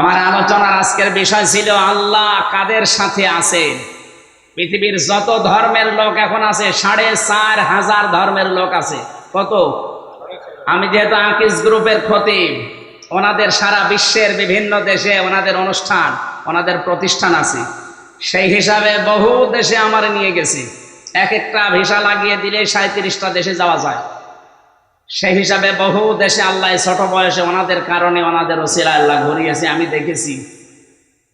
আমার আলোচনার আজকের বিষয় ছিল আল্লাহ কাদের সাথে আছে? পৃথিবীর যত ধর্মের লোক এখন আছে, সাড়ে চার হাজার ধর্মের লোক আছে। কত? আমি যেহেতু আকিস গ্রুপের ক্ষতি, ওনাদের সারা বিশ্বের বিভিন্ন দেশে ওনাদের অনুষ্ঠান, ওনাদের প্রতিষ্ঠান আছে। সেই হিসাবে বহু দেশে আমার নিয়ে গেছি। এক একটা ভিসা লাগিয়ে দিলে সাঁত্রিশটা দেশে যাওয়া যায়। সেই হিসাবে বহু দেশে আল্লাহ ছোট বয়সে ওনাদের কারণে ওনাদের ওসিলা আল্লাহ ঘুরিয়েছে, আমি দেখেছি।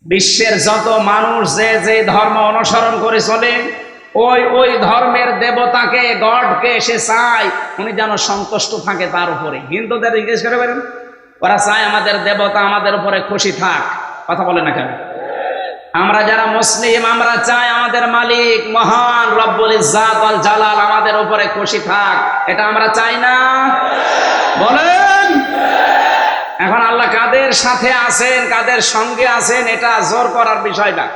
বিশ্বের যত মানুষ যে যে ধর্ম অনুসরণ করে চলে, ওই ওই ধর্মের দেবতাকে, গডকে সে চায়, উনি যেন সন্তুষ্ট থাকে তার উপরে। হিন্দুদের জিজ্ঞেস করে পারেন ওরা চায় আমাদের দেবতা আমাদের উপরে খুশি থাক। কথা বলে না কেন? আমরা যারা মুসলিম, আমরা চাই আমাদের মালিক, মহান রব্বুল ইজ্জাত আল জালাল আমাদের উপরে খুশি থাক। এটা আমরা চাই না। বলেন। এখন আল্লাহ কাদের সাথে আছেন, কাদের সঙ্গে আছেন, এটা জোর করার বিষয় না।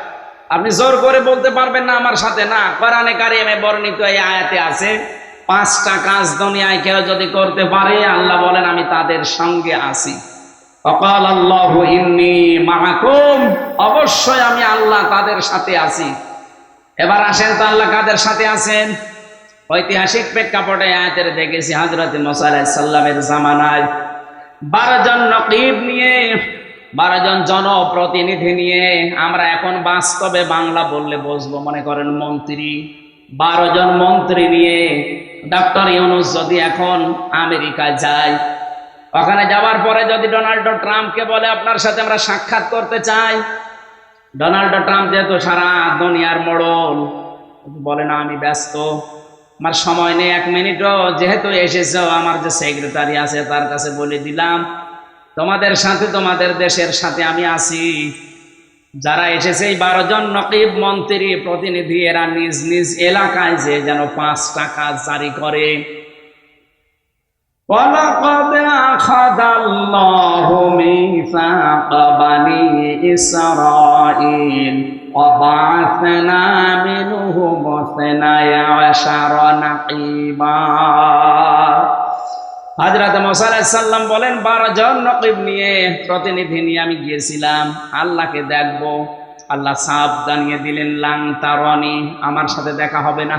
আপনি জোর করে বলতে পারবেন না আমার সাথে না। কোরআনে কারিমে বর্ণিত এই আয়াতে আছে, পাঁচটা কাজ দুনিয়ায় কেউ যদি করতে পারে, আল্লাহ বলেন, আমি তাদের সঙ্গে আছি। অকাল আল্লাহ ইন্নি মাহাকুম অবশ্যই আমি আল্লাহ তাদের সাথে আছি। এবার আসেন তো আল্লাহ কাদের সাথে আছেন? ঐতিহাসিক প্রেক্ষাপটে আয়াতের দেখেছি হাজরত সাল্লামের জামানায়। বারো জন নকিব নিয়ে, বারো জন জনপ্রতিনিধি নিয়ে আমরা এখন বাস্তবে বাংলা বললে বসবো, মনে করেন মন্ত্রী। বারো জন মন্ত্রী নিয়ে, ডক্টর ইউনুস যদি এখন আমেরিকায় যায় ওখানে যাওয়ার পরে যদি ডোনাল্ড ট্রাম্পকে বলে, আপনার সাথে আমরা সাক্ষাৎ করতে চাই। ডোনাল্ড ট্রাম্প যেহেতু সারা দুনিয়ার মোড়ল, বলে, না, আমি ব্যস্ত। আমার সময় নেই, এক মিনিটও। যেহেতু এসেছ, আমার যে সেক্রেটারি আছে, তার কাছে বলে দিলাম, তোমাদের সাথে, তোমাদের দেশের সাথে আমি আছি। যারা এসেছে, এই বারো জন নকিব মন্ত্রী, প্রতিনিধি, এরা নিজ নিজ এলাকায় যে যেন পাঁচ টাকা জারি করে। ولقد أخذ الله ميثاق بني إسرائيل وبعثنا منهم اثني عشر نقيبا হাজরাত সাল্লাম বলেন বারো জন নকিব নিয়ে প্রতিনিধি নিয়ে আমি গিয়েছিলাম আল্লাহকে দেখব আল্লাহ সাপ জানিয়ে দিলেন লাং তারনি আমার সাথে দেখা হবে না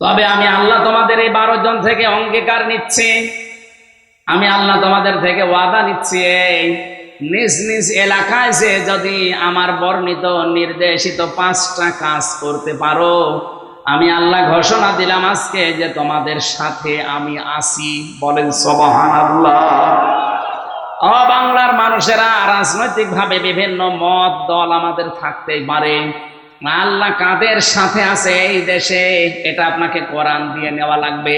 তবে আমি আল্লাহ তোমাদের এই বারো জন থেকে অঙ্গীকার নিচ্ছি। আমি আল্লাহ তোমাদের থেকে ওয়াদা নিচ্ছি, এই নিজ নিজ এলাকায় যে যদি আমার বর্ণিত, নির্দেশিত পাঁচটা কাজ করতে পারো, আমি আল্লাহ ঘোষণা দিলাম আজকে যে তোমাদের সাথে আমি আসি বলেন সবহান আল্লাহ বাংলার মানুষেরা রাজনৈতিকভাবে বিভিন্ন মত, দল আমাদের থাকতেই পারে। আল্লাহ কাদের সাথে আছে এই দেশে? এটা আপনাকে কোরআন দিয়ে নেওয়া লাগবে।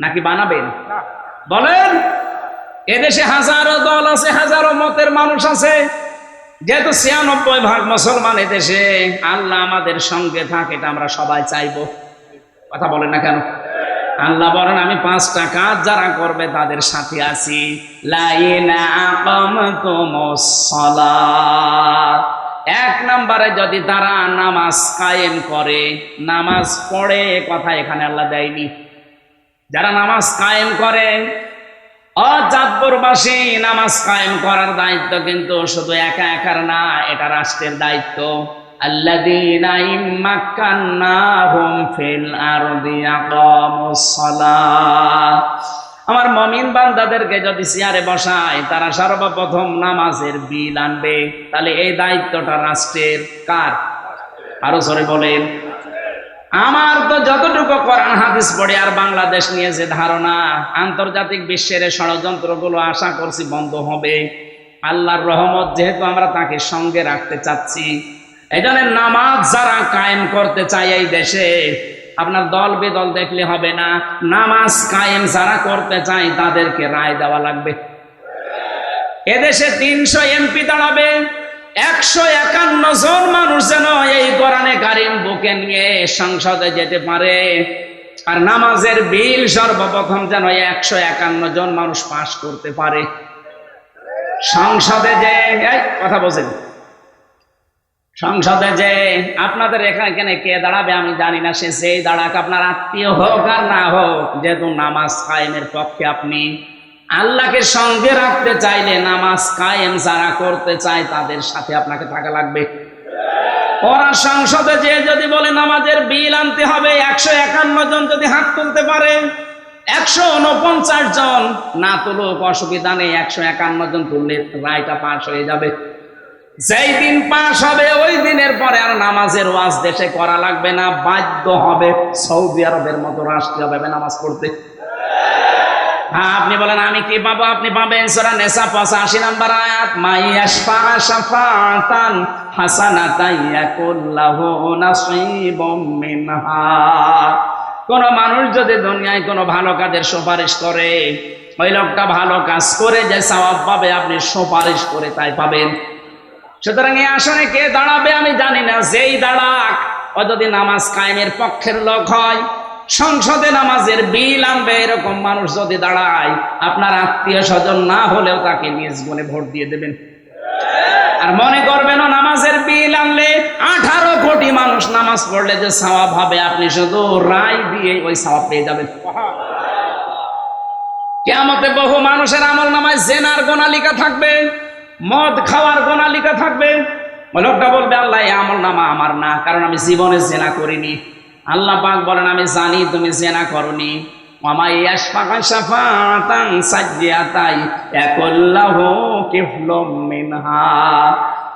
নাকি বানাবেন? বলেন এদেশে হাজারো দল আছে হাজারো মতের মানুষ আছে। যেহেতু ছিয়ানব্বই ভাগ মুসলমান এদেশে আল্লাহ আমাদের সঙ্গে থাকে এটা আমরা সবাই চাইব। কথা বলেন না কেন? আল্লাহ বলেন আমি পাঁচটা কাজ যারা করবে তাদের সাথে আছি। লাইনা এক নম্বরে যদি তারা নামাজ কায়েম করে, নামাজ পড়ে কথা এখানে আল্লাহ দেয়নি। যারা নামাজ কায়েম করে অজাতপুরবাসী নামাজ কায়েম করার দায়িত্ব কিন্তু শুধু একা একার না, এটা রাষ্ট্রের দায়িত্ব। আল্লাযীনা ইম্মাক্কান্নাহুম ফিল আরদি আকামুস সালাহ আমার মমিন বান্দাদেরকে যদি চেয়ারে বসায়, তারা সর্বপ্রথম নামাজের বিল আনবে। তাহলে এই দায়িত্বটা রাষ্ট্রের কার? আরও জোরে বলেন। আমার তো যতটুকু কোরআন হাদিস পড়ে আর বাংলাদেশ নিয়ে যে ধারণা, আন্তর্জাতিক বিশ্বের ষড়যন্ত্রগুলো আশা করছি বন্ধ হবে। আল্লাহর রহমত যেহেতু আমরা তাকে সঙ্গে রাখতে চাচ্ছি এই নামাজ যারা কায়েম করতে চাই এই দেশে আপনার দল বেদল দেখলে হবে না। নামাজ কায়েম যারা করতে চায় তাদেরকে রায় দেওয়া লাগবে। এদেশে তিনশো এমপি দাঁড়াবে, একশো একান্ন জন মানুষ যেন এই কোরআনে কারিম বুকে নিয়ে সংসদে যেতে পারে। আর নামাজের বিল সর্বপ্রথম যেন একশো একান্ন জন মানুষ পাশ করতে পারে। সংসদে যে কথা বলছেন। সংসদে যে আপনাদের এখানে কে দাঁড়াবে আমি জানি না, সে যেই দাঁড়াক আপনার আত্মীয় হোক আর না হোক, যেহেতু নামাজ কায়েমের পক্ষে আপনি আল্লাহকে সঙ্গে রাখতে চাইলে, নামাজ কায়েম যারা করতে চায় তাদের সাথে আপনাকে থাকা লাগবে। ওরা সংসদে যে যদি বলে নামাজের বিল আনতে হবে, একশো একান্ন জন যদি হাত তুলতে পারে, একশো উনপঞ্চাশ জন, না তুলুক, অসুবিধা নেই, একশো একান্ন জন তুললে রায়টা পাশ হয়ে যাবে। যেই দিন পাশ হবে, ওই দিনের পরে আর নামাজের ওয়াজ দেশে করা লাগবে না। বাধ্য হবে সৌদি আরবের মতো রাষ্ট্রীয়ভাবে নামাজ পড়তে। হ্যাঁ আপনি বলেন, আমি কি পাবো? আপনি পাবেন সোরা পঁচাশি নাম্বার আয়াত কোন মানুষ যদি দুনিয়ায় কোনো ভালো কাজের সুপারিশ করে, ওই লোকটা ভালো কাজ করে যে সওয়াব পাবে, আপনি সুপারিশ করে তাই পাবেন। সুতরাং এই আসনে কে দাঁড়াবে আমি জানি না, যেই দাঁড়াক ও যদি নামাজ কায়েমের পক্ষের লোক হয়। সংসদে নামাজের বিল আনবে, এরকম মানুষ যদি দাঁড়ায়, আপনার আত্মীয় স্বজন না হলেও তাকে নিজ গুণে ভোট দিয়ে দেবেন। আর মনে করবেন নামাজের বিল আনলে আঠারো কোটি মানুষ নামাজ পড়লে যে সওয়াব হবে, আপনি শুধু রায় দিয়ে ওই সওয়াব পেয়ে যাবেন। কেমতে বহু মানুষের আমল নামায় জেনার গোনালিকা থাকবে। মদ খাওয়ার গোনালিকা থাকবে। লোকটা বলবে, আল্লাহ আমল নামা আমার না, কারণ আমি জীবনে জেনা করিনি। আল্লাহ পাক বলেন, আমি জানি তুমি জেনা করনি।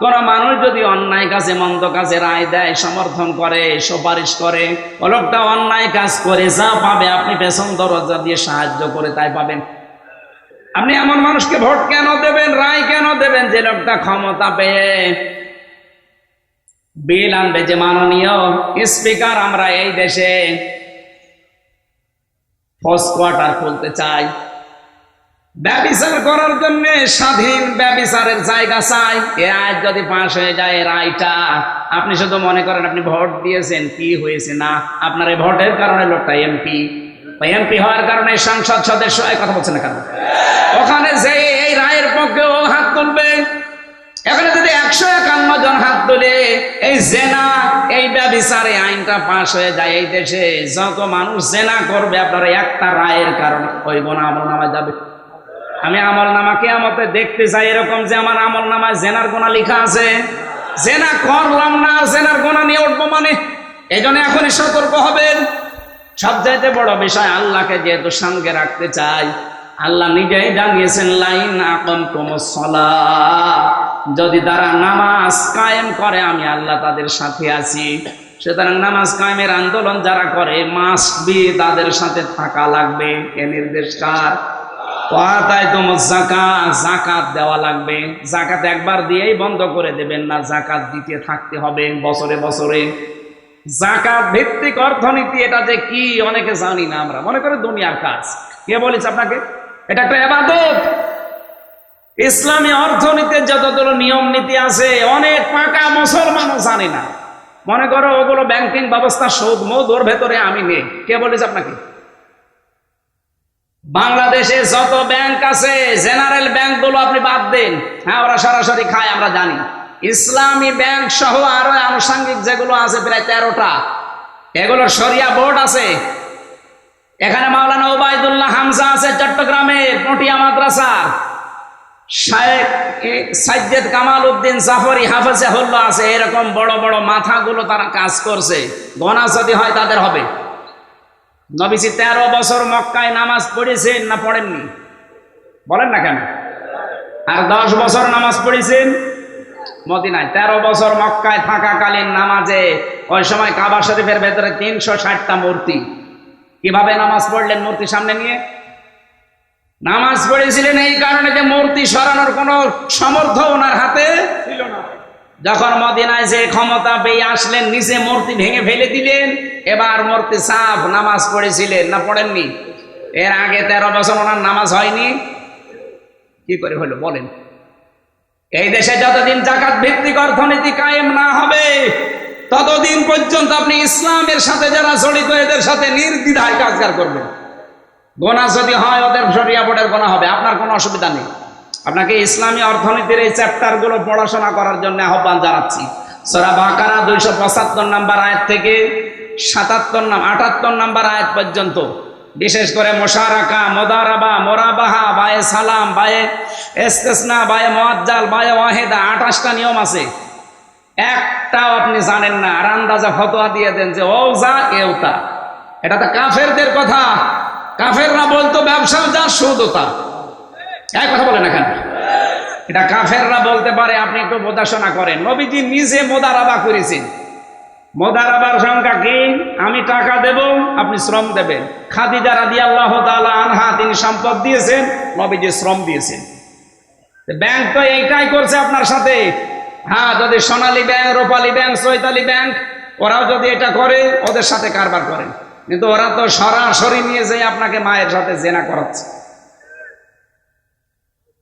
কোন মানুষ যদি অন্যায় কাজে, মন্দ কাজে রায় দেয়, সমর্থন করে, সুপারিশ করে লোকটা অন্যায় কাজ করে যা পাবে, আপনি পেছন দরজা দিয়ে সাহায্য করে তাই পাবেন। আপনি এমন মানুষকে ভোট কেন দেবেন, রায় কেন দেবেন? যে লোকটা ক্ষমতা পেয়ে বিল আনবে, যে মাননীয় স্পিকার, আমরা এই দেশে ফোর্স কোয়ার্টার খুলতে চাই। ব্যবিচার করার জন্য স্বাধীন ব্যবিচারের জায়গা চাই। এ আজ যদি পাশ হয়ে যায় রায়টা আপনি শুধু মনে করেন আপনি ভোট দিয়েছেন, কি হয়েছে না? আপনার এই ভোটের কারণে লোকটা এমপি। এমপি হওয়ার কারণে সংসদ সদস্য এই কথা বলছে না কেন? ওখানে যে এই রায়ের পক্ষে ও হাত তুলবে। এখানে যদি একশো একান্ন জন হাত তুলে এই জেনা, এই ব্যবিচারে আইনটা পাশ হয়ে যায় এই দেশে, যত মানুষ জেনা করবে, আপনার একটা রায়ের কারণে ওই গোনা আমল নামায় যাবে। আমি আমল নামাকে আমাকে দেখতে চাই এরকম যে আমার আমল নামায় জেনার গোনা লেখা আছে। জেনা করলাম না, জেনার গোনা নিয়ে উঠবো মানে? এই জন্য এখনই সতর্ক হবেন। সবচাইতে বড় বিষয় আল্লাহকে যেহেতু সঙ্গে রাখতে চাই, আল্লাহ নিজেই জানিয়েছেন, লাইন আকম সলা। যদি তারা নামাজ কায়েম করে, আমি আল্লাহ তাদের সাথে আছি। সুতরাং নামাজ কায়েমের আন্দোলন যারা করে মাস্ট বি তাদের সাথে থাকা লাগবে। এ নির্দেশ কার? তোমার জাকাত দেওয়া লাগবে। জাকাত একবার দিয়েই বন্ধ করে দেবেন না জাকাত দিতে থাকতে হবে বছরে বছরে। জাকাত ভিত্তিক অর্থনীতি, এটা যে কি, অনেকে জানি না আমরা। মনে করে দুনিয়ার কাজ। কে বলেছে আপনাকে? এটা একটা এবাদত। ইসলামী অর্থনীতির যতগুলো নিয়ম নীতি আছে, অনেক পাকা মুসলমানও জানে না। মনে করো, ওগুলো ব্যাংকিং ব্যবস্থা সুদ মৌদ, ওর ভেতরে আমি নেই। কে বলেছে আপনাকে? বাংলাদেশে যত ব্যাংক আছে জেনারেল ব্যাংকগুলো আপনি বাদ দেন। হ্যাঁ ওরা সরাসরি খায়, আমরা জানি। ইসলামী ব্যাংক সহ আরও আনুষঙ্গিক যেগুলো আছে প্রায় তেরোটা, এগুলোর সরিয়া বোর্ড আছে। এখানে মাওলানা ওবায়দুল্লাহ হামজা আছে চট্টগ্রামের পটিয়া মাদ্রাসার শায়েক কামাল উদ্দিন জাফরি হাফেজাহুল্লাহ আছে, এরকম বড় বড় মাথাগুলো তারা কাজ করছে। গনা যদি হয় তাদের হবে। নবীজি তেরো বছর মক্কায় নামাজ পড়েছেন না পড়েননি? বলেন না কেন? আর দশ বছর নামাজ পড়েছেন? মদিনায়। তেরো বছর মক্কায় থাকাকালীন নামাজে, ওই সময় কাবা শরীফের ভেতরে তিনশো ষাটটা মূর্তি। কীভাবে নামাজ পড়লেন মূর্তি সামনে নিয়ে? নামাজ পড়েছিলেন এই কারণে যে মূর্তি সরানোর কোনো সমর্থ ওনার হাতে ছিল না। যখন মদিনায় যে ক্ষমতা পেয়ে আসলেন নিচে মূর্তি ভেঙে ফেলে দিলেন, এবার মূর্তি সাফ নামাজ পড়েছিলেন না পড়েননি? এর আগে তেরো বছর ওনার নামাজ হয়নি। কি করে হলো বলেন। এই দেশে যতদিন জাকাত ভিত্তিক অর্থনীতি কায়েম না হবে, ততদিন পর্যন্ত আপনি ইসলামের সাথে যারা জড়িত, এদের সাথে নির্দ্বিধায় কাজগার করবেন। গোনা যদি হয়, ওদের সরিয়া বোর্ডের গোনা হবে, আপনার কোনো অসুবিধা নেই। আপনাকে ইসলামী অর্থনীতির এই চ্যাপ্টারগুলো পড়াশোনা করার জন্য আহ্বান জানাচ্ছি। সরা বাকারা দুইশো পঁচাত্তর নাম্বার আয়াত থেকে সাতাত্তর নাম, আটাত্তর নাম্বার আয়াত পর্যন্ত। বিশেষ করে মোশারাকা, মোদারাবা, মোরাবাহা, বায়ে সালাম, বায়ে এস্তেসনা, বায়ে মোয়াজ্জাল, বায়ে ওয়াহেদা, আঠাশটা নিয়ম আছে। একটাও আপনি জানেন না, আর আন্দাজা ফতোয়া দিয়ে দেন যে ও যা এও তা এটা তো কাফেরদের কথা। কাফেররা বলতো ব্যবসাও যা সুদও তা এক কথা বলেন না কেন এটা কাফেররা বলতে পারে, আপনি একটু বোঝাশোনা করেন। নবীজি নিজে মোদারাবা করেছেন। মোদারাবার সংখ্যা কি? আমি টাকা দেব, আপনি শ্রম দেবেন। খাদিজা রাদি আল্লাহ আনহা, তিনি সম্পদ দিয়েছেন, নবীজি শ্রম দিয়েছেন। ব্যাংক তো এইটাই করছে আপনার সাথে। হ্যাঁ যদি Sonali bank, Rupali bank, Chaitali bank, ওরাও যদি এটা করে, ওদের সাথে কারবার করেন। কিন্তু ওরা তো সরাসরি নিয়ে যেয়ে আপনাকে মায়ের সাথে জেনা করাচ্ছে।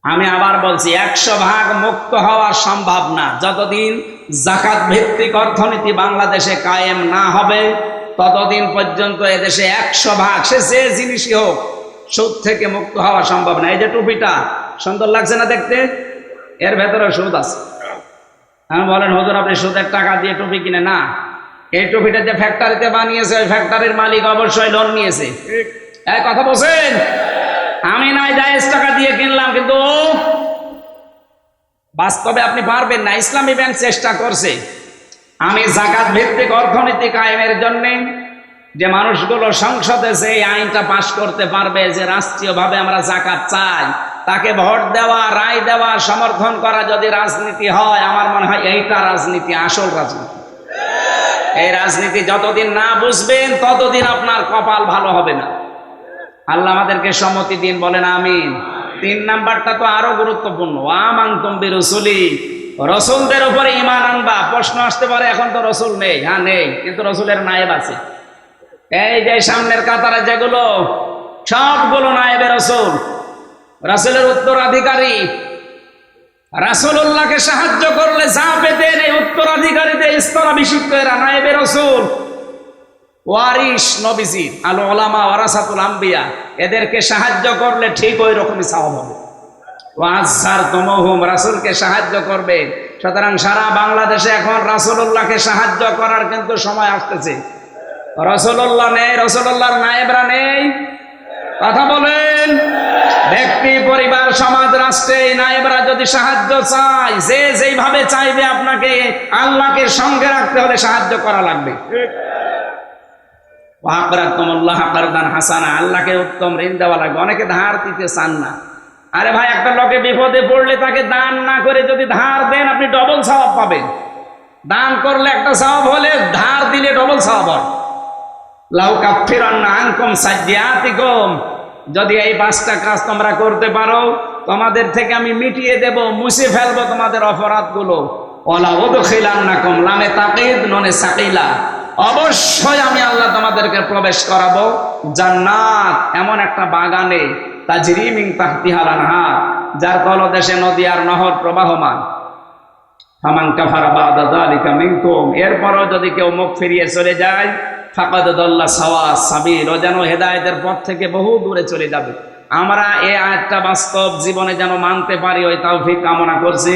আমি আবার বলছি একশো ভাগ মুক্ত হওয়া সম্ভব না। যতদিন জাকাত ভিত্তিক অর্থনীতি বাংলাদেশে কায়েম না হবে ততদিন পর্যন্ত এদেশে একশো ভাগ সে যে জিনিসই হোক সুদ থেকে মুক্ত হওয়া সম্ভব না। এই যে টুপিটা সুন্দর লাগছে না দেখতে? এর ভেতরে সুদ আছে। আমি বলেন হুজুর আপনি সুদের টাকা দিয়ে টুপি কিনে না এই টুপিটা যে ফ্যাক্টরিতে বানিয়েছে ওই ফ্যাক্টরির মালিক অবশ্যই লোন নিয়েছে। এই কথা বলছেন? আমি নাই জায়েজ টাকা দিয়ে কিনলাম, কিন্তু বাস্তবে আপনি পারবেন না, ইসলামী ব্যাংক চেষ্টা করছে। আমি জাকাত ভিত্তিক অর্থনীতি কায়েমের জন্য যে মানুষগুলো সংসদে যে আইনটা পাশ করতে পারবে, যে রাষ্ট্রীয়ভাবে আমরা জাকাত চাই, তাকে ভোট দেওয়া, রায় দেওয়া, সমর্থন করা যদি রাজনীতি হয়, আমার মনে হয় এইটা রাজনীতি, আসল রাজনীতি। এই রাজনীতি যতদিন না বুঝবেন, ততদিন আপনার কপাল ভালো হবে না। আল্লাহ আমাদেরকে সম্মতি দিন, বলেন আমিন। তিন নাম্বারটা তো আরও গুরুত্বপূর্ণ। আমান তুমি রসুলি রসুলদের উপরে ইমান আনবা। প্রশ্ন আসতে পারে, এখন তো রসুল নেই। হ্যাঁ নেই, কিন্তু রসুলের নায়েব আছে। এই যে সামনের কাতারে যেগুলো, সবগুলো নায়েবে রসুল। রাসুলের উত্তরাধিকারী। রাসুল্লাহকে সাহায্য করলে যা পেতেন, এই উত্তরাধিকারীদের স্তরাভিষিক্ত এরা নায়েবে রসুল। ওয়ারিস নবীজি আলো ওলামা ওয়ারাসাতুল আম্বিয়া, এদেরকে সাহায্য করলে ঠিক ওই রকমই সাহব হবে। ওয়াজার তমহুম রাসুলকে সাহায্য করবে। সুতরাং সারা বাংলাদেশে এখন রাসুল্লাহকে সাহায্য করার কিন্তু সময় আসতেছে। রসুল্লাহ নেই রসুল্লাহর নায়েবরা নেই। কথা বলেন। ব্যক্তি, পরিবার, সমাজ, রাষ্ট্রে নায়েবরা যদি সাহায্য চায়, যে যেইভাবে চাইবে আপনাকে আল্লাহকে সঙ্গে রাখতে হলে সাহায্য করা লাগবে। হাসানা, আল্লাহকে উত্তম ঋণ দেওয়া লাগবে। অনেকে ধার দিতে চান না। আরে ভাই, একটা লোকে বিপদে পড়লে তাকে দান না করে যদি ধার দেন, আপনি ডবল স্বভাব পাবেন। দান করলে একটা স্বভাব হলে ধার দিলে ডবল স্বভাব হয়। যদি এই পাঁচটা কাজ তোমরা করতে পারো, তোমাদের থেকে আমি মিটিয়ে দেব, মুছে ফেলব তোমাদের অপরাধগুলো। ওলা ওদখিলান্নাকুম লামে তাকিদ, ননে সাকিলা। অবশ্যই আমি তোমাদেরকে প্রবেশ করাবো। জান্নাত এমন একটা বাগানে তাজরিমিং তাহতিহাল আনহার, যার তলদেশে নদী আর নহর প্রবাহমান। বাদা মিনকুম যদি কেউ মুখ ফিরিয়ে চলে যায়, ফাকাদ সাওয়া হেদায়েতের পথ থেকে বহু দূরে চলে যাবে। আমরা এই আয়াতটা বাস্তব জীবনে যেন মানতে পারি, ওই তৌফিক কামনা করছি।